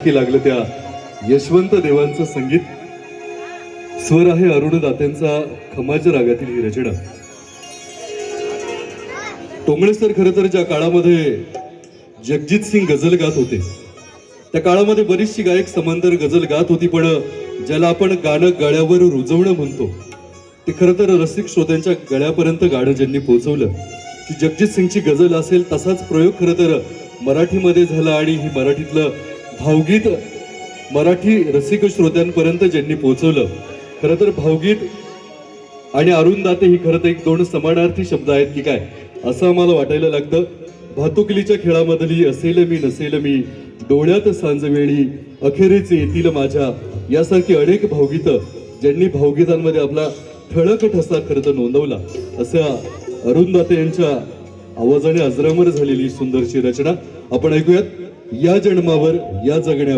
की लागलं त्या यशवंत देवांचं संगीत? स्वर आहे अरुण दात्यांचा खमाज रागातील ही रचना. टोंगळे सर खरं तर ज्या काळामध्ये जगजित सिंग गझल गात होते त्या काळामध्ये बरीचशी गायक समांतर गझल गात होती पण ज्याला आपण गाणं गळ्यावर रुजवणं म्हणतो ते खरं तर रसिक श्रोत्यांच्या गळ्यापर्यंत गाणं ज्यांनी पोहोचवलं की जगजित सिंगची गझल असेल तसाच प्रयोग खरं तर मराठीमध्ये झाला आणि ही मराठीतलं भावगीत मराठी रसिक श्रोत्यांपर्यंत ज्यांनी पोहोचवलं खरं तर भावगीत आणि अरुंदाते ही खरं तर एक दोन समानार्थी शब्द आहेत की काय असं आम्हाला वाटायला लागतं. भातुकलीच्या खेळामधली असेल मी नसेल मी डोळ्यात सांजवेळी अखेरीचे येतील माझ्या यासारखी अनेक भावगीतं ज्यांनी भावगीतांमध्ये आपला ठळक ठसा खरं तर नोंदवला. असा अरुंदाते यांच्या आवाजाने अजरामर झालेली सुंदरशी रचना. आपण ऐकूयात. या जन्मावर या जगण्या